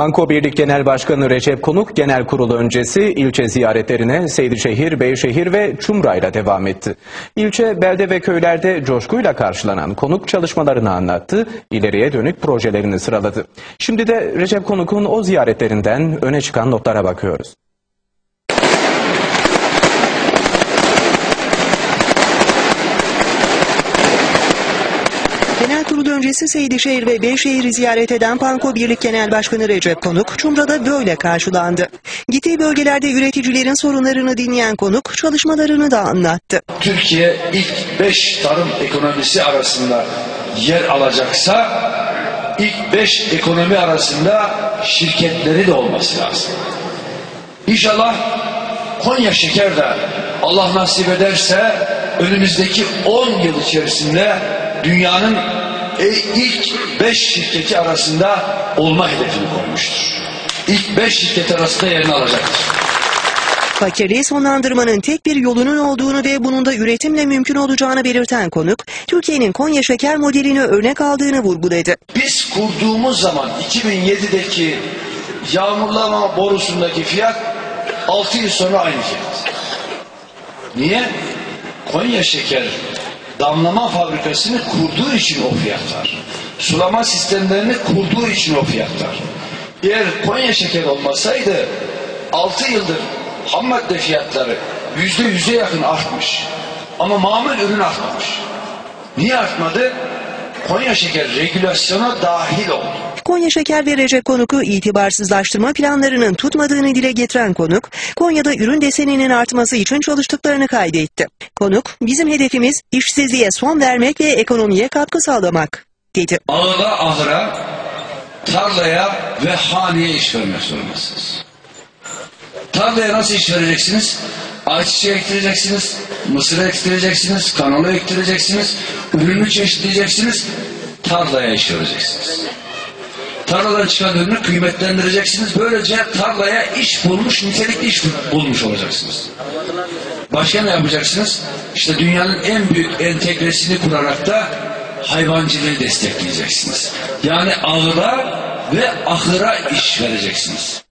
Panko Birlik Genel Başkanı Recep Konuk genel kurulu öncesi ilçe ziyaretlerine Seydişehir, Beyşehir ve Çumra'yla devam etti. İlçe, belde ve köylerde coşkuyla karşılanan Konuk çalışmalarını anlattı, ileriye dönük projelerini sıraladı. Şimdi de Recep Konuk'un o ziyaretlerinden öne çıkan notlara bakıyoruz. Genel kurulu öncesi Seydişehir ve Beyşehir'i ziyaret eden Panko Birlik Genel Başkanı Recep Konuk, Çumra'da böyle karşılandı. Gittiği bölgelerde üreticilerin sorunlarını dinleyen Konuk, çalışmalarını da anlattı. Türkiye ilk 5 tarım ekonomisi arasında yer alacaksa ilk 5 ekonomi arasında şirketleri de olması lazım. İnşallah Konya Şeker de Allah nasip ederse önümüzdeki 10 yıl içerisinde dünyanın e, ilk 5 şirketi arasında olma hedefini koymuştur. İlk 5 şirket arasında yerini alacaktır. Fakirliği sonlandırmanın tek bir yolunun olduğunu ve bunun da üretimle mümkün olacağını belirten Konuk, Türkiye'nin Konya Şeker modelini örnek aldığını vurguladı. Biz kurduğumuz zaman 2007'deki yağmurlama borusundaki fiyat 6 yıl sonra aynı fiyat. Niye? Konya Şeker damlama fabrikasını kurduğu için o fiyatlar. Sulama sistemlerini kurduğu için o fiyatlar. Eğer Konya Şeker olmasaydı 6 yıldır ham madde fiyatları yüzde yüze yakın artmış. Ama mamul ürün artmamış. Niye artmadı? Konya Şeker regülasyona dahil oldu. Konya Şeker ve Recep Konuk'u itibarsızlaştırma planlarının tutmadığını dile getiren Konuk, Konya'da ürün deseninin artması için çalıştıklarını kaydetti. Konuk, bizim hedefimiz işsizliğe son vermek ve ekonomiye katkı sağlamak, dedi. Ağla ahıra, tarlaya ve haneye iş vermek zorundasınız. Tarlaya nasıl iş vereceksiniz? Ayçiçeği ektireceksiniz, mısır ektireceksiniz, kanola ektireceksiniz, ürünü çeşitleyeceksiniz, tarlaya iş vereceksiniz. Tarladan çıkan ürünü kıymetlendireceksiniz. Böylece tarlaya iş bulmuş, nitelikli iş bulmuş olacaksınız. Başka ne yapacaksınız? İşte dünyanın en büyük entegresini kurarak da hayvancılığı destekleyeceksiniz. Yani ağıra ve ahıra iş vereceksiniz.